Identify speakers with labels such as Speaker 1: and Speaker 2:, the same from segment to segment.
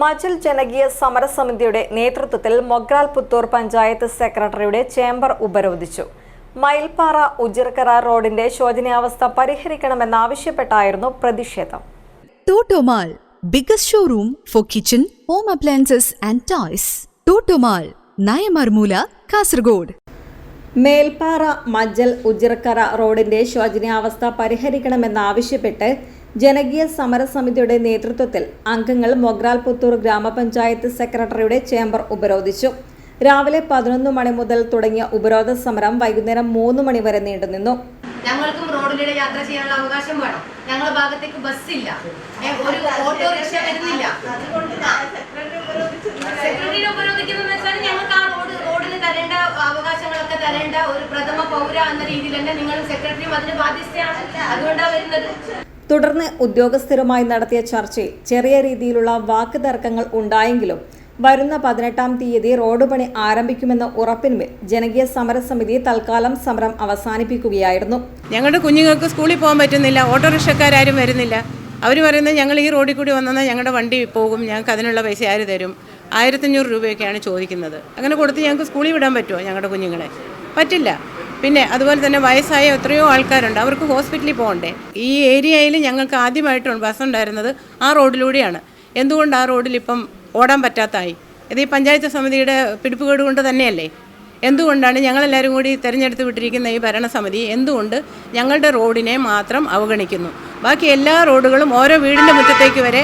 Speaker 1: മജിൽ ജനകീയ സമരസമിതിയുടെ നേതൃത്വത്തിൽ മൊഗ്രാൽ പുത്തൂർ പഞ്ചായത്ത് സെക്രട്ടറിയുടെ ചേംബർ ഉപരോധിച്ചു. മയിൽപ്പാറ ഉജിർക്കര റോഡിന്റെ ശോചനീയാവസ്ഥ പരിഹരിക്കണമെന്നാവശ്യപ്പെട്ടായിരുന്നു പ്രതിഷേധം.
Speaker 2: Totomall biggest showroom for kitchen home appliances and toys Totomall Nayamarmoola Kasaragod.
Speaker 1: Melpara Majal Ujirkara റോഡിന്റെ ശോചനീയാവസ്ഥ പരിഹരിക്കണമെന്നാവശ്യപ്പെട്ട് ജനകീയ സമരസമിതിയുടെ നേതൃത്വത്തിൽ അംഗങ്ങൾ മൊഗ്രാൽ പുത്തൂർ ഗ്രാമപഞ്ചായത്ത് സെക്രട്ടറിയുടെ ചേംബർ ഉപരോധിച്ചു. രാവിലെ പതിനൊന്ന് മണി മുതൽ തുടങ്ങിയ ഉപരോധ സമരം വൈകുന്നേരം മൂന്ന് മണി വരെ നീണ്ടുനിന്നു.
Speaker 3: ഞങ്ങൾക്കും റോഡിലൂടെ യാത്ര ചെയ്യാനുള്ള അവകാശം വേണം. ഞങ്ങളുടെ ഭാഗത്തേക്ക് ബസ്സില്ല ഇല്ല. ഒരു ഓട്ടോറിക്ഷ വരുന്നില്ല. സെക്രട്ടറിയെ ഉപരോധിക്കുന്ന വെച്ചാൽ ഞങ്ങൾക്ക് ആ റോഡ് റോഡിന് തരേണ്ട അവകാശങ്ങളൊക്കെ തരേണ്ട ഒരു പ്രഥമ പൗര എന്ന രീതിയിൽ തന്നെ നിങ്ങൾ സെക്രട്ടറിയും അതിന് ബാധ്യസ്ഥയാണ്. അതുകൊണ്ടാണ് വരുന്നത്.
Speaker 1: തുടർന്ന് ഉദ്യോഗസ്ഥരുമായി നടത്തിയ ചർച്ചയിൽ ചെറിയ രീതിയിലുള്ള വാക്ക് തർക്കങ്ങൾ ഉണ്ടായെങ്കിലും വരുന്ന പതിനെട്ടാം തീയതി റോഡ് പണി ആരംഭിക്കുമെന്ന ഉറപ്പിന്മേൽ ജനകീയ സമരസമിതി തൽക്കാലം സമരം അവസാനിപ്പിക്കുകയായിരുന്നു.
Speaker 4: ഞങ്ങളുടെ കുഞ്ഞുങ്ങൾക്ക് സ്കൂളിൽ പോകാൻ പറ്റുന്നില്ല ഓട്ടോറിക്ഷക്കാരും വരുന്നില്ല. അവർ പറയുന്നത് ഞങ്ങൾ ഈ റോഡിൽ കൂടി വന്നാൽ ഞങ്ങളുടെ വണ്ടി പോകും ഞങ്ങൾക്ക് അതിനുള്ള പൈസ ആര് തരും? ആയിരത്തഞ്ഞൂറ് രൂപയൊക്കെയാണ് ചോദിക്കുന്നത്. അങ്ങനെ കൊടുത്ത് ഞങ്ങൾക്ക് സ്കൂളിൽ വിടാൻ പറ്റുമോ ഞങ്ങളുടെ കുഞ്ഞുങ്ങളെ? പറ്റില്ല. പിന്നെ അതുപോലെ തന്നെ വയസ്സായ എത്രയോ ആൾക്കാരുണ്ട്. അവർക്ക് ഹോസ്പിറ്റലിൽ പോകണ്ടേ? ഈ ഏരിയയിൽ ഞങ്ങൾക്ക് ആദ്യമായിട്ട് ബസ് ഉണ്ടായിരുന്നത്. ആ റോഡിലൂടെയാണ്. എന്തുകൊണ്ട് ആ റോഡിൽ ഇപ്പം ഓടാൻ പറ്റാത്തായി? ഇത് ഈ പഞ്ചായത്ത് സമിതിയുടെ പിടിപ്പുകേട് കൊണ്ട് തന്നെയല്ലേ? എന്തുകൊണ്ടാണ് ഞങ്ങളെല്ലാവരും കൂടി തിരഞ്ഞെടുത്ത് വിട്ടിരിക്കുന്ന ഈ ഭരണസമിതി എന്തുകൊണ്ട് ഞങ്ങളുടെ റോഡിനെ മാത്രം അവഗണിക്കുന്നു? ബാക്കി എല്ലാ റോഡുകളും ഓരോ വീടിന്റെ മുറ്റത്തേക്ക് വരെ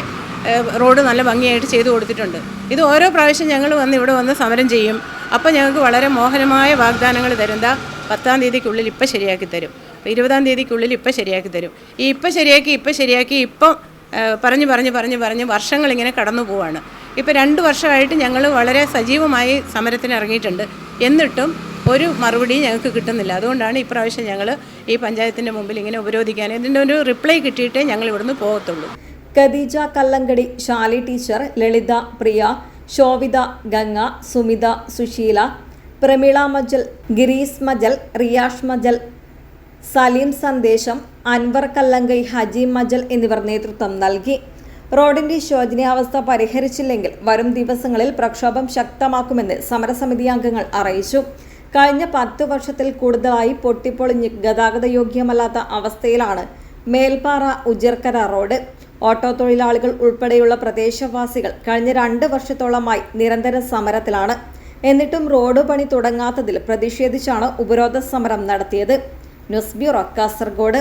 Speaker 4: റോഡ് നല്ല ഭംഗിയായിട്ട് ചെയ്തു കൊടുത്തിട്ടുണ്ട്. ഇത് ഓരോ പ്രാവശ്യം ഞങ്ങൾ വന്ന് ഇവിടെ വന്ന് സമരം ചെയ്യും. അപ്പോൾ ഞങ്ങൾക്ക് വളരെ മോഹനമായ വാഗ്ദാനങ്ങൾ തരുന്ന പത്താം തീയതിക്കുള്ളിൽ ഇപ്പം ശരിയാക്കി തരും. ഇരുപതാം തീയതിക്കുള്ളിൽ ഇപ്പം ശരിയാക്കി തരും. ഈ ഇപ്പം ശരിയാക്കി ഇപ്പം ശരിയാക്കി ഇപ്പം പറഞ്ഞ് പറഞ്ഞ് പറഞ്ഞ് പറഞ്ഞ് വർഷങ്ങളിങ്ങനെ കടന്നു പോവാണ്. ഇപ്പോൾ രണ്ട് വർഷമായിട്ട് ഞങ്ങൾ വളരെ സജീവമായി സമരത്തിന് ഇറങ്ങിയിട്ടുണ്ട്. എന്നിട്ടും ഒരു മറുപടി ഞങ്ങൾക്ക് കിട്ടുന്നില്ല. അതുകൊണ്ടാണ് ഇപ്രാവശ്യം ഞങ്ങൾ ഈ പഞ്ചായത്തിന്റെ മുമ്പിൽ ഇങ്ങനെ ഉപരോധിക്കാൻ ഇതിന്റെ ഒരു റിപ്ലൈ കിട്ടിയിട്ടേ ഞങ്ങൾ ഇവിടുന്ന് പോകത്തുള്ളൂ.
Speaker 1: ഖദീജ കല്ലങ്കടി ഷാലി ടീച്ചർ ലളിത പ്രിയ ശോഭിത ഗംഗ സുമിത സുശീല പ്രമീള മജൽ ഗിരീസ് മജൽ റിയാഷ് മജൽ സലീം സന്ദേശം അൻവർ കല്ലങ്കൈ ഹജി മജൽ എന്നിവർ നേതൃത്വം നൽകി. റോഡിന്റെ ശോചനീയാവസ്ഥ പരിഹരിച്ചില്ലെങ്കിൽ വരും ദിവസങ്ങളിൽ പ്രക്ഷോഭം ശക്തമാക്കുമെന്ന് സമരസമിതി അംഗങ്ങൾ അറിയിച്ചു. കഴിഞ്ഞ പത്ത് വർഷത്തിൽ കൂടുതലായി പൊട്ടിപ്പൊളിഞ്ഞ് ഗതാഗതയോഗ്യമല്ലാത്ത അവസ്ഥയിലാണ് മേൽപ്പാറ ഉജിർക്കര റോഡ്. ഓട്ടോ തൊഴിലാളികൾ ഉൾപ്പെടെയുള്ള പ്രദേശവാസികൾ കഴിഞ്ഞ രണ്ട് വർഷത്തോളമായി നിരന്തര സമരത്തിലാണ്. എന്നിട്ടും റോഡ് പണി തുടങ്ങാത്തതിൽ പ്രതിഷേധിച്ചാണ് ഉപരോധ സമരം നടത്തിയത്. News bureau Kasaragod.